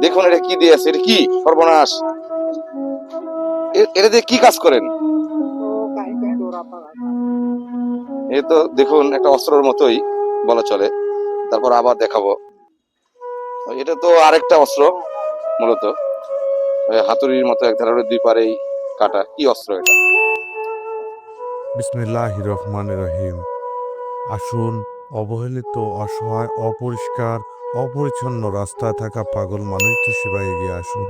দেখুন এটা কি দিয়েছে এটা কি? সর্বনাশ। এটা দিয়ে কি কাজ করেন? এ তো দেখুন, একটা অস্ত্রের মতোই বলা চলে। তারপর আবার দেখাবো। এটা তো আরেকটা অস্ত্র, মূলত। হাতুড়ির মতো এক ধরনের দুই পারেই কাটা। কি অস্ত্র এটা? বিসমিল্লাহ রহমান রহিম। আসুন, অবহেলিত, অসহায়, অপরিষ্কার অপরিচ্ছন্ন রাস্তায় থাকা পাগল মানুষটির সেবায় এগিয়ে আসুন।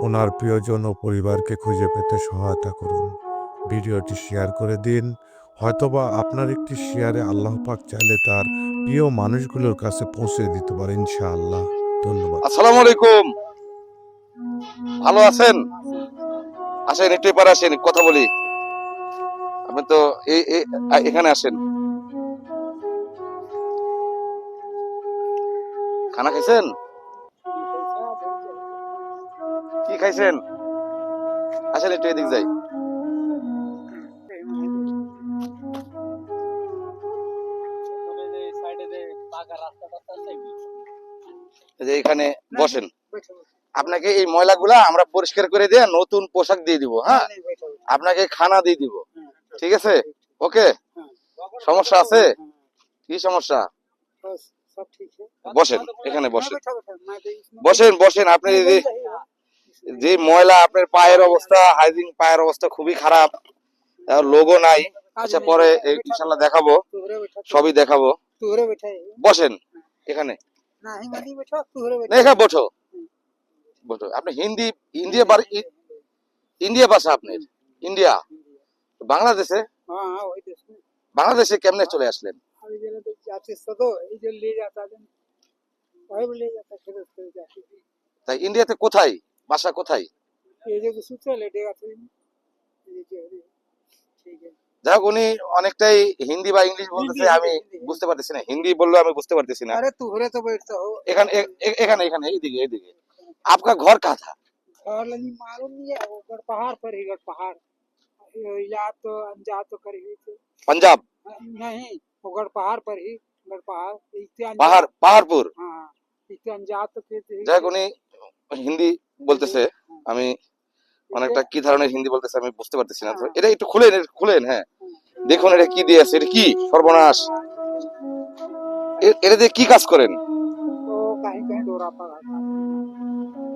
ওনার প্রিয়জন ও পরিবারকে খুঁজে পেতে সহায়তা করুন। ভিডিওটি শেয়ার করে দিন। হয়তোবা আপনার একটি শেয়ারে আল্লাহ পাক চাইলে তার প্রিয় মানুষগুলোর কাছে পৌঁছে দিতে পারে, ইনশাআল্লাহ। ধন্যবাদ। আসসালামু আলাইকুম। ভালো আছেন? আসেন, একটু এপারে আসেন, কথা বলি। আপনি তো এখানে আসেন। খানা খাইছেন? কি খাইছেন? আসেন একটু এদিক যাই। যে এখানে বসেন। আপনাকে এই ময়লাগুলা আমরা পরিষ্কার করে দিয়ে নতুন পোশাক দিয়ে দিব হ্যাঁ? আপনাকে খানা দিয়ে দিব। ঠিক আছে? ওকে? সমস্যা আছে? কি সমস্যা? বসেন এখানে বসেন। বসেন বসেন আপনি যে ময়লা আপনার পায়ের অবস্থা হাইজিন পায়ের অবস্থা খুবই খারাপ লোগো নাই। আচ্ছা পরে ইনশাল্লাহ দেখাবো সবই দেখাবো। বসেন এখানে। এখানে বসো। বসো। আপনি হিন্দি ইন্ডিয়া ইন্ডিয়া ভাষা আপনার? ইন্ডিয়া? বাংলাদেশে? বাংলাদেশে কেমনে চলে আসলেন? अभी जरा तो जाते सदो ये जो ले जाता है वही भी ले जाता फिर उसको जाके তাই ইন্ডিয়াতে কোথায় বাসা কোথায় ये जो सूत्र लेटेगा तो ये जो है ठीक है যাই হোক উনি অনেকটাই হিন্দি বা ইংলিশ বলতেছে আমি বুঝতে পারতেছি না হিন্দি বললেও আমি বুঝতে পারতেছি না अरे तुहरे तो बैठता हो এখানে এ- এ- এখানে এখানে এইদিকে এইদিকে आपका घर कहाँ था और नहीं मालूम नहीं है वो गढ़ पहाड़ पर ही गढ़ पहाड़ ये इलाज तो अंजाद तो कर ही थे पंजाब नहीं वो गढ़ पहाड़ पर ही गढ़ पहाड़ इतने अंजाद পাহাড় পাহাড়পুর हाँ इतने अंजाद तो फिर थे যাই হোক উনি হিন্দি বলতেছে আমি অনেকটা কি ধরনের হিন্দি বলতেছে আমি বুঝতে পারতেছি না তো এটা একটু খুলেন এটা খুলেন হ্যাঁ দেখুন এটা কি দিয়েছে এটা কি সর্বনাশ এ- এটা দিয়ে কি কাজ করেন वो कहीं कहीं डोरा पड़ा था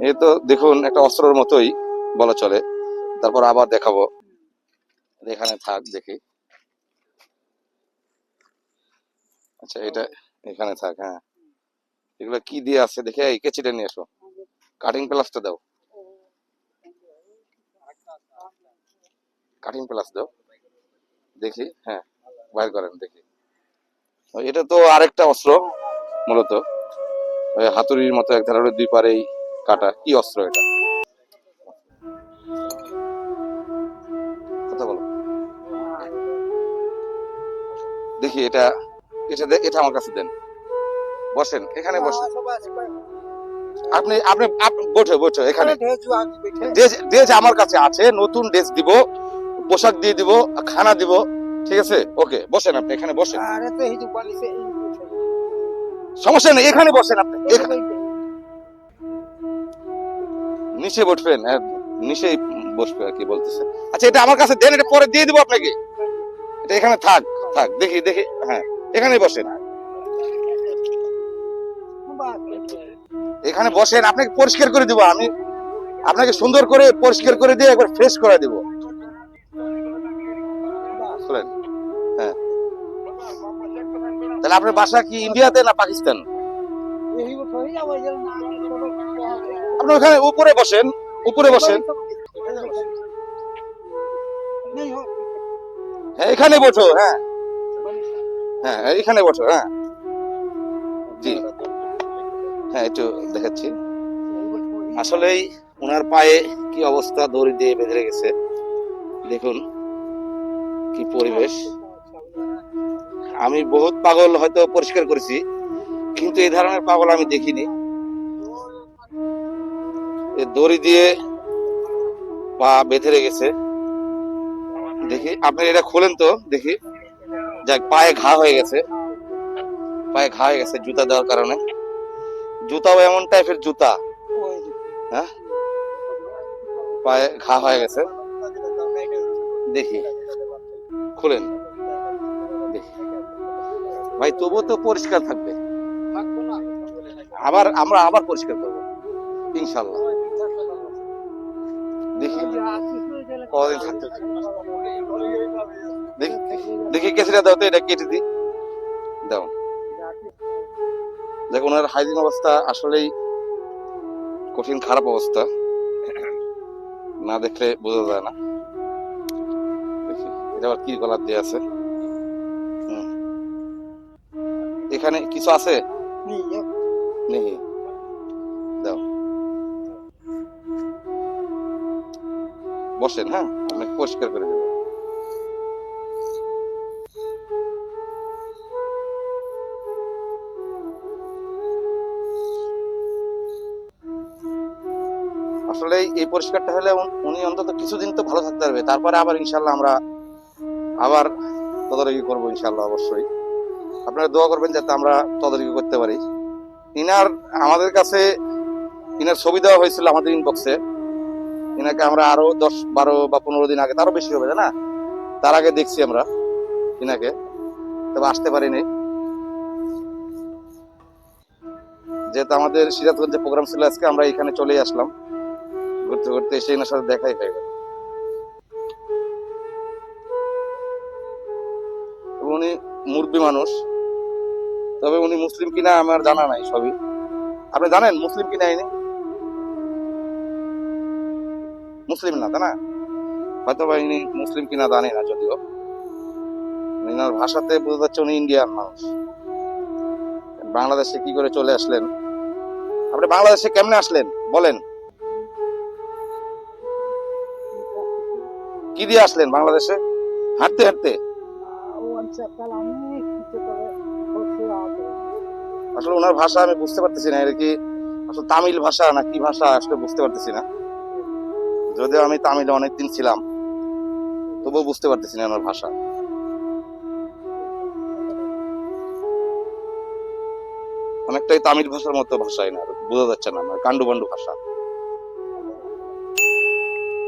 এ তো দেখুন একটা অস্ত্রের মতোই বলা চলে তারপর আবার দেখাবো এখানে থাক দেখি আচ্ছা এটা এখানে থাক হ্যাঁ। এগুলো কি দিয়ে আছে দেখে এই কেচিটা নিয়ে এসো। কাটিং প্লাসটা দাও। কাটিং প্লাস দাও। দেখি হ্যাঁ বাইর করেন দেখি। এটা তো আরেকটা অস্ত্র মূলত। ওই হাতুড়ির মতো এক ধরনের দুই পারেই কাটা। কি অস্ত্র এটা? কথা বলো। দেখি এটা এটা এটা আমার কাছে দেন। বসেন এখানে বসেন। আপনি আপনি বসে বসে এখানে। ড্রেস আমার কাছে আছে নতুন ড্রেস দিব পোশাক দিয়ে দিব খানা দিব ঠিক আছে? ওকে বসেন আপনি এখানে বসেন। সমস্যা নেই এখানে বসেন আপনি নিচে বসবেন হ্যাঁ, নিচেই বসবে আর কি বলতেছে। আচ্ছা এটা আমার কাছে দেন এটা পরে দিয়ে দিব আপনাকে। এটা এখানে থাক থাক দেখি দেখি হ্যাঁ। এখানে বসেন। এখানে বসেন, আপনাকে পরিষ্কার করে দেবো, আমি আপনাকে সুন্দর করে পরিষ্কার করে দিয়ে একবার ফ্রেশ করে দিব। হ্যাঁ। তাহলে আপনার বাসা কি ইন্ডিয়াতে না পাকিস্তান? আপনি ওখানে উপরে বসেন উপরে বসেন। হ্যাঁ এখানে বসো হ্যাঁ। হ্যাঁ এখানে বসো হ্যাঁ। জি। হ্যাঁ একটু দেখাচ্ছি। আসলেই ওনার পায়ে কি অবস্থা, দড়ি দিয়ে বেঁধে গেছে। দেখুন কি পরিবেশ। আমি বহুত পাগল হয়তো পরিষ্কার করেছি, কিন্তু এই ধরনের পাগল আমি দেখিনি। দড়ি দিয়ে পা বেঁধে রেখেছে। দেখি, আপনি এটা খোলেন তো, দেখি। যাক, পায়ে ঘা হয়ে গেছে। পায়ে ঘা হয়ে গেছে জুতা দেওয়ার কারণে। জুতাও এমন টাইপের জুতা। হ্যাঁ? পায়ে ঘা হয়ে গেছে। দেখি। খুলেন। ভাই, তবুও তো পরিষ্কার থাকবে। আবার আমরা আবার পরিষ্কার করব। ইনশাল্লাহ কদিন থাকতে দেখি কেসিটা দাও তো, এটা কেটে দিই। দাও। দেখো, ওনার হাইজিন অবস্থা আসলেই কঠিন, খারাপ অবস্থা। না দেখলে বোঝা যায় না। এটা আবার কি গলার দিয়ে আছে? এখানে কিছু আছে? নেই। বসেন হ্যাঁ? আপনাকে পরিষ্কার করে দেবো। আসলে এই পরিষ্কারটা হলে উনি অন্তত কিছুদিন তো ভালো থাকতে পারবে। তারপরে আবার ইনশাল্লাহ আমরা আবার তদারকি করব ইনশাল্লাহ অবশ্যই। আপনারা দোয়া করবেন যাতে আমরা তদারকি করতে পারি। ইনার আমাদের কাছে, ইনার ছবি দেওয়া হয়েছিল আমাদের ইনবক্সে ইনাকে আমরা আরও দশ, বারো বা পনেরো দিন আগে, তারও বেশি হবে না? তার আগে দেখছি আমরা ইনাকে তবে আসতে পারিনি। যেহেতু আমাদের সিরাজগঞ্জে প্রোগ্রাম ছিল আজকে, আমরা এখানে চলে আসলাম। ঘুরতে ঘুরতে এসে এনার সাথে দেখাই হয়ে গেল। উনি মুরব্বী মানুষ, তবে উনি মুসলিম কিনা আমার জানা নাই সবই। আপনি জানেন মুসলিম কিনা ইনি? মুসলিম না, তাই না? হয়তো বা ইনি মুসলিম কিনা জানি না যদিও। ইনার ভাষাতে বোঝা যাচ্ছে উনি ইন্ডিয়ান মানুষ। বাংলাদেশে কি করে চলে আসলেন? আপনি বাংলাদেশে কেমনে আসলেন? বলেন। কি দিয়ে আসলেন বাংলাদেশে? হাঁটতে হাঁটতে? আসলে ওনার ভাষা আমি বুঝতে পারতেছি না এটা কি আসলে তামিল ভাষা না কি ভাষা, আসলে বুঝতে পারতেছি না। যদিও আমি তামিলে অনেকদিন ছিলাম, তবুও বুঝতে পারতেছি না ওনার ভাষা। অনেকটাই তামিল ভাষার মতো ভাষাই না, বোঝা যাচ্ছে না মানে কান্ডু বান্ডু ভাষা।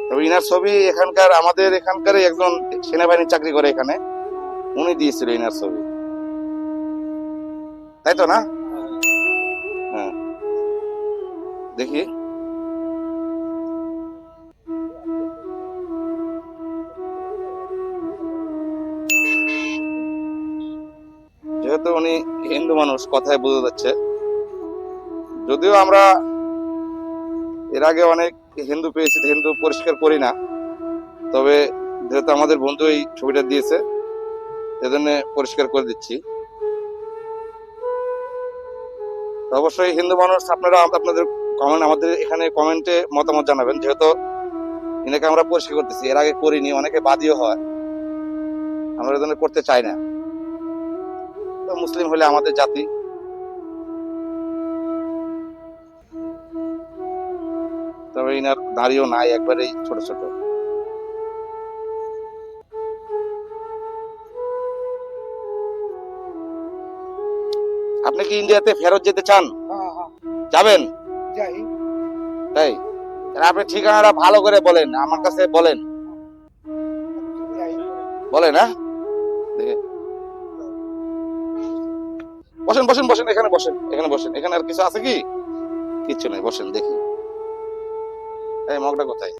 তবে ইনার ছবি এখানকার, আমাদের এখানকার একজন সেনাবাহিনীর চাকরি করে এখানে, উনি দিয়েছিল ইনার ছবি। তাই তো না? হ্যাঁ। দেখি। মানুষ কথায় বোঝা যাচ্ছে। যদিও আমরা এর আগে অনেক হিন্দু পেয়েছি, হিন্দু পরিষ্কার করি না। তবে যেহেতু আমাদের বন্ধু এই ছবিটা দিয়েছে, এজন্য পরিষ্কার করে দিচ্ছি। অবশ্যই হিন্দু মানুষ, আপনারা আপনাদের কমেন্ট আমাদের এখানে কমেন্টে মতামত জানাবেন। যেহেতু এনাকে আমরা পরিষ্কার করতেছি, এর আগে করিনি, অনেকে বাদীও হয়। আমরা এজন্য করতে চাই না। মুসলিম হলে আমাদের জাতি। তবে ইনার দাড়িও নাই একবারেই ছোট ছোট। আপনি কি ইন্ডিয়াতে ফেরত যেতে চান? হ্যাঁ হ্যাঁ। যাবেন? তাই? আপনি ঠিকানাটা ভালো করে বলেন আমার কাছে বলেন। বলেন হ্যাঁ? বসেন বসেন বসেন, এখানে বসেন এখানে বসেন। এখানে আর কিছু আছে কি? কিচ্ছু নেই, বসেন, দেখি। এই মগটা কোথায়?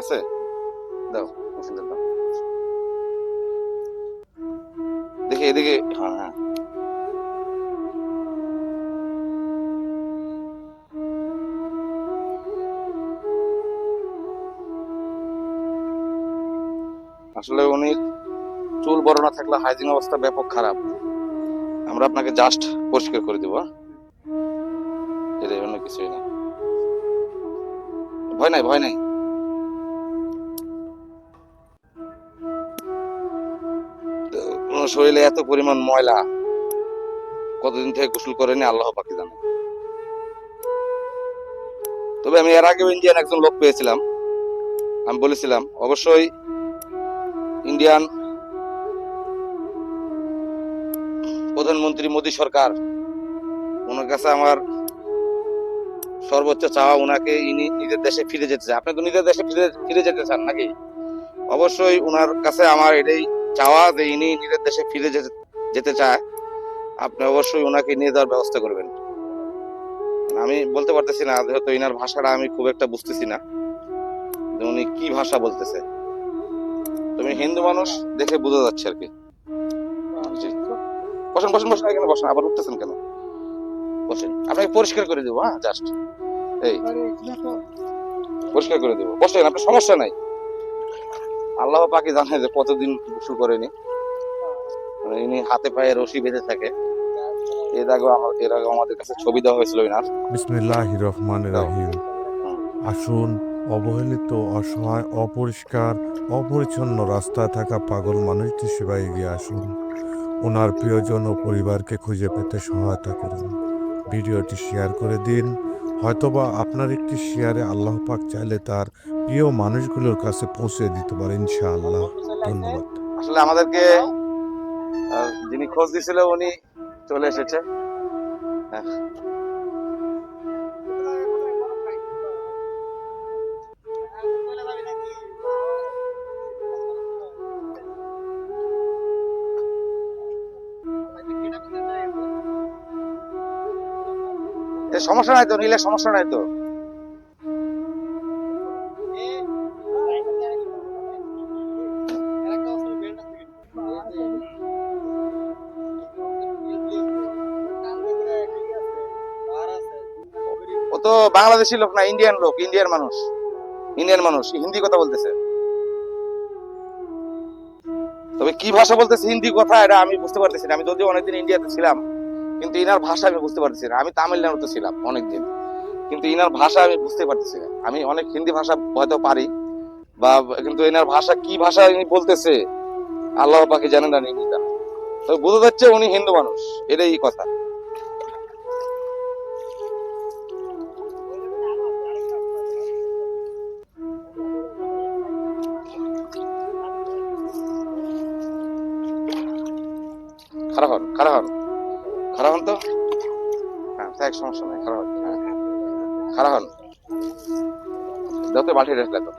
আছে? দাও ওষুধের দাও। দেখি, এদিকে হ্যাঁ হ্যাঁ। আসলে উনি চুল বড় না থাকলে হাইজিন অবস্থা ব্যাপক খারাপ। আমরা আপনাকে জাস্ট পরিষ্কার করে দেবো হ্যাঁ? এটাই অন্য কিছুই না। ভয় নাই ভয় নাই। শরীরে এত পরিমাণ ময়লা, কতদিন থেকে গোসল করেনি আল্লাহ পাকি জানে। তবে আমি এর আগেও ইন্ডিয়ান একজন লোক পেয়েছিলাম। আমি বলেছিলাম, অবশ্যই ইন্ডিয়ান প্রধানমন্ত্রী মোদী সরকার, ওনার কাছে আমার সর্বোচ্চ চাওয়া উনাকে ইনি নিজের দেশে ফিরে যেতে চায় আপনি তো নিজের দেশে ফিরে ফিরে যেতে চান নাকি? অবশ্যই উনার কাছে আমার এটাই চাওয়া যে ইনি নিজের দেশে ফিরে যেতে- চায়। আপনি অবশ্যই ওনাকে নিয়ে যাওয়ার ব্যবস্থা করবেন। আমি বলতে পারতেছি না, যেহেতু ইনার ভাষাটা আমি খুব একটা বুঝতেছি না। উনি কি ভাষা বলতেছে? তুমি হিন্দু মানুষ দেখে বোঝা যাচ্ছে আর কি। বসেন বসেন বসেন, এখানে বসেন, আবার উঠতেছেন কেন? বসেন, আপনাকে পরিষ্কার করে দেবো হ্যাঁ জাস্ট এই, পরিষ্কার করে দেবো। বসেন, আপনার সমস্যা নাই। আল্লাহ পাকে জানে যে কতদিন গোসল করেনি। মানে ইনি হাতে পায়ে রশি বেঁধে থাকে। এর আগে আমার, এর আগে আমাদের কাছে ছবি দেওয়া হয়েছিল না বিসমিল্লাহির রহমানির রহিম। আসুন, অবহেলিত, অসহায়, অপরিষ্কার, অপরিচ্ছন্ন রাস্তায় থাকা পাগল মানুষটি সেবায় এগিয়ে আসুন। ওনার প্রিয়জন ও পরিবারকে খুঁজে পেতে সহায়তা করুন। ভিডিওটি শেয়ার করে দিন। হয়তোবা আপনার একটি শেয়ারে আল্লাহ পাক চাইলে তার প্রিয় মানুষগুলোর কাছে পৌঁছে দিতে পারে, ইনশাআল্লাহ। ধন্যবাদ। আসলে আমাদেরকে যিনি খোঁজ দিছিল উনি চলে এসেছে। সমস্যা নাই তো, নিলে সমস্যা নাই তো। ও তো বাংলাদেশি লোক না ইন্ডিয়ান লোক ইন্ডিয়ান মানুষ। ইন্ডিয়ান মানুষ, হিন্দি কথা বলতেছে। তবে কি ভাষা বলতেছে, হিন্দি কথা, এটা আমি বুঝতে পারতেছি না। আমি যদিও অনেকদিন ইন্ডিয়াতে ছিলাম কিন্তু ইনার ভাষা আমি বুঝতে পারতেছি না। আমি তামিলনাড়ুতে ছিলাম অনেকদিন। কিন্তু ইনার ভাষা আমি বুঝতে পারতেছি না। আমি অনেক হিন্দি ভাষা হয়তো পারি, বা কিন্তু এনার ভাষা কি ভাষা ইনি বলতেছে, আল্লাহ পাকে জানেন না জানেন তবে বোঝা যাচ্ছে উনি হিন্দু মানুষ, এটাই কথা। খারাপ হন খারাপ হন। সমস্যা নাই খারাপ হ্যাঁ, হ্যাঁ খারাপ হন যত বাল্টি রেস্ট দেখো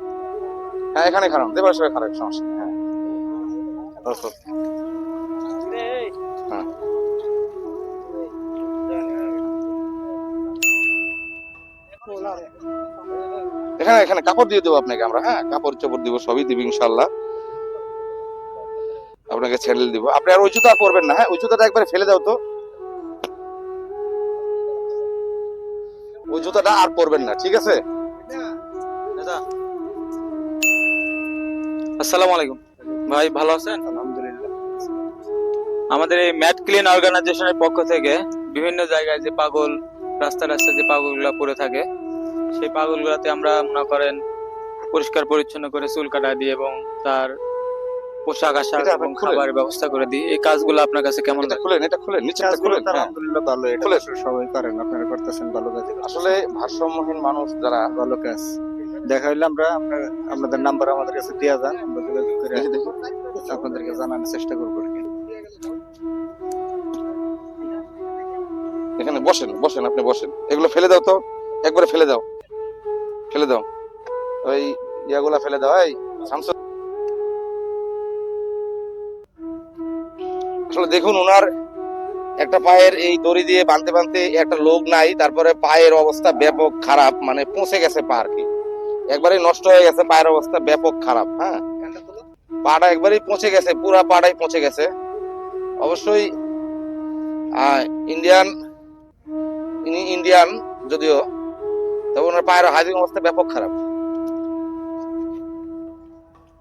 হ্যাঁ এখানে খারাপ। দেবার সবাই খারাপ সমস্যা। হ্যাঁ।, হ্যাঁ। এখানে এখানে কাপড় দিয়ে দেবো আপনাকে আমরা। হ্যাঁ কাপড় চাপড় দিব, সবই দিব ইনশাল্লাহ আপনাকে ছেড়ে দিব। আপনি আর ওই জুতা পরবেন না হ্যাঁ? ওই জুতাটা একবার ফেলে দাও তো। ওই জুতাটা আর পরবেন না ঠিক আছে? আসসালামু আলাইকুম। ভাই ভালো আছেন? আলহামদুলিল্লাহ। আমাদের এই ম্যাট ক্লিন অর্গানাইজেশনের পক্ষ থেকে বিভিন্ন জায়গায় যে পাগল রাস্তা রাস্তায় যে পাগলগুলা পড়ে থাকে সেই পাগলগুলাতে আমরা মনে করেন পরিষ্কার পরিচ্ছন্ন করে চুল কাটা দিই এবং তার পোশাক আশাক এবং খাবারের ব্যবস্থা করে দিই। এই কাজগুলো আপনার কাছে কেমন এটা খুলেন এটা খুলেন নিচেটা খুলেন হ্যাঁ। আলহামদুলিল্লাহ ভালো এটা খুলে। সবাই করেন আপনারা করতেছেন ভালো কাজ আসলে ভারসাম্যহীন মানুষ যারা ভালো কাজ। দেখা হইলে আমরা আপনার আপনাদের নাম্বার আমাদের কাছে দেওয়া যান আমরা যোগাযোগ করে আপনাদেরকে জানানোর চেষ্টা করব আর কি। এখানে বসেন বসেন আপনি বসেন। এগুলো ফেলে দাও তো একবারে ফেলে দাও। ফেলে দাও। ওই ইয়াগুলা ফেলে দাও এই শামসু আসলে দেখুন ওনার একটা পায়ের এই দড়ি দিয়ে বাঁধতে বাঁধতে একটা লোক নাই, তারপরে পায়ের অবস্থা ব্যাপক খারাপ মানে পৌঁছে গেছে পা আর কি। একবারে নষ্ট হয়ে গেছে, পায়ের অবস্থা ব্যাপক খারাপ হ্যাঁ? পাটা একবারেই পৌঁছে গেছে, পুরা পাটাই পৌঁছে গেছে। অবশ্যই ইন্ডিয়ান, ইনি ইন্ডিয়ান যদিও, তবে ওনার পায়ের হাইজিং অবস্থা ব্যাপক খারাপ।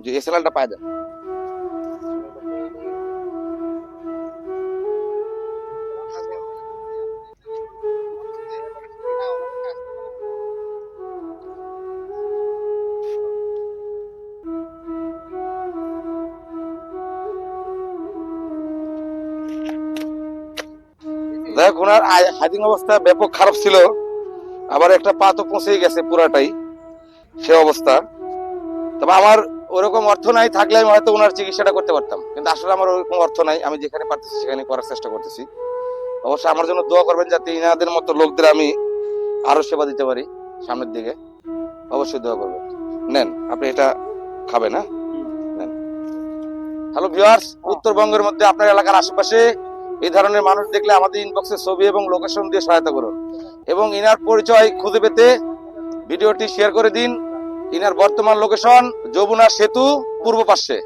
যে এসএলটা পায় দেন। দেখ ওনার হাইজিং অবস্থা ব্যাপক খারাপ ছিল। আবার একটা পা তো পৌঁছেই গেছে পুরাটাই, সে অবস্থা। তবে আমার ওরকম অর্থ নাই থাকলে আমি হয়তো ওনার চিকিৎসাটা করতে পারতাম। কিন্তু আসলে আমার ওরকম অর্থ নাই, আমি যেখানে পারতেছি সেখানে করার চেষ্টা করতেছি। অবশ্যই আমার জন্য দোয়া করবেন যাতে ইনাদের মতো লোকদের আমি আরও সেবা দিতে পারি সামনের দিকে। অবশ্যই দোয়া করবেন। নেন, আপনি এটা খাবেন হ্যাঁ? নেন। হ্যালো ভিউয়ার্স, উত্তরবঙ্গের মধ্যে আপনার এলাকার আশেপাশে এই ধরনের মানুষ দেখলে আমাদের ইনবক্সে ছবি এবং লোকেশন দিয়ে সহায়তা করুন। এবং ইনার পরিচয় খুঁজে পেতে ভিডিওটি শেয়ার করে দিন। ইনার বর্তমান লোকেশন যমুনা সেতু, পূর্ব পাশে।